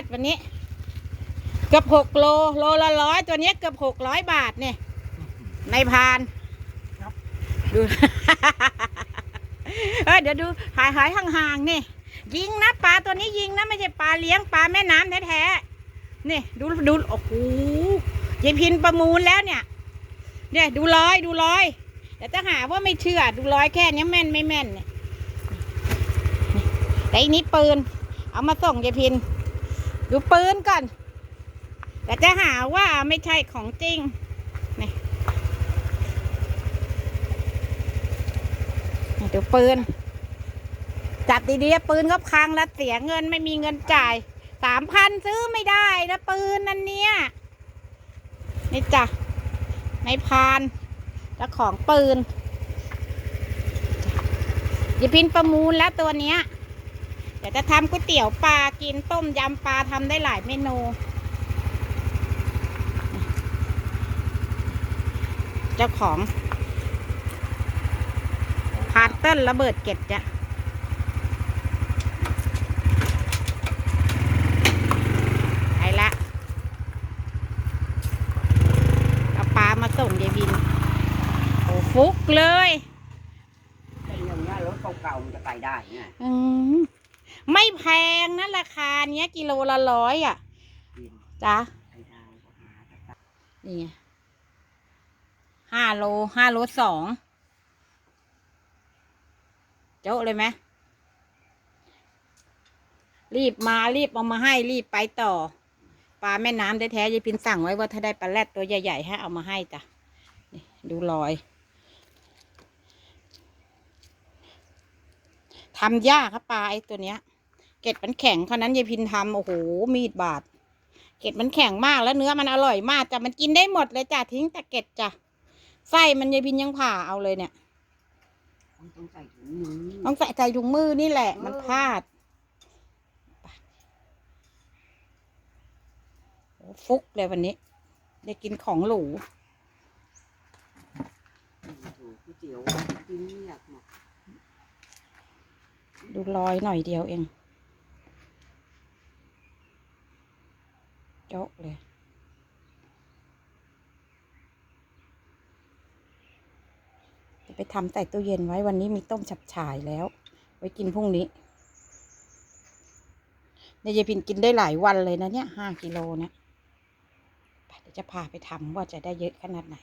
ดวันนี้ เกือบหกโลโลละร้อยตัวเนี้ยเกือบหกร้อยบาทเนี่ยในพานครับดูเออเดี๋ยวดูหายหายห่างๆนี่ยิงนะปลาตัวนี้ยิงนะไม่ใช่ปลาเลี้ยงปลาแม่น้ำแท้ๆนี่ดูดูโอ้โหยายพินประมูลแล้วเนี่ย เนี่ยดูร้อยดูร้อยแต่ถ้าหาว่าไม่เชื่อดูร้อยแค่เนี้ยแม่นไม่แม่นเนี่ยนี่แต่อีกนิดปืน เอามาส่งยายพิน ดูปืนก่อนแต่จะหาว่าไม่ใช่ของจริงนี่นี่ดูปืน จับดีๆปืนก็พังแล้วเสียเงินไม่มีเงินจ่ายสามพันซื้อไม่ได้นะปืนนั่นเนี่ยนี่จ้ะในพานเจ้าของปืนยายพินประมูลแล้วตัวเนี้ย ดี๋ยวจะทำก๋วยเตี๋ยวปลากินต้มยำปลาทำได้หลายเมนู เจ้าของพานเติ้ลระเบิดเก็ดจ้ะไปละเอาปลามาส่งยายบิน โอ้ฟุกเลย เป็นอย่างนี้ยรถเก่าๆมันจะไปได้ไง อืม ไม่แพงนะราคาเนี้ยกิโลละร้อยอะจ้ะไปได้ก็หานี่ห้าโลห้าโลสองโจ๊ะเลยไหมรีบมารีบเอามาให้รีบไปต่อปลาแม่น้ำแท้ๆยายพินสั่งไว้ว่าถ้าได้ปลาแรดตัวใหญ่ๆให้เอามาให้จ้ะดูรอย ทำยากครับปลาไอ้ตัวเนี้ย เกล็ดมันแข็งเพราะนั้นยายพินทำโอ้โหมีดบาด เกล็ดมันแข็งมากแล้วเนื้อมันอร่อยมากจ้ะมันกินได้หมดเลยจ้ะทิ้งแต่เกล็ดจ้ะไส้มันยายพินยังผ่าเอาเลยเนี่ย ต้องใส่ถุงมือต้องใส่ใจถุงมือนี่แหละ มันพลาดโอ้ฟุกเลยวันนี้ได้กินของหรู ถูกก๋วยเตี๋ยวกินเรียกหมด ดูรอยหน่อยเดียวเองโจ๊ะเลยจะไปทำใส่ตู้เย็นไว้วันนี้มีต้มฉับฉ่ายแล้ว ไว้กินพรุ่งนี้เนี่ยยายพินกินได้หลายวันเลยนะเนี่ยห้ากิโลเนี่ยเดี๋ยวจะพาไปทำว่าจะได้เยอะขนาดไหน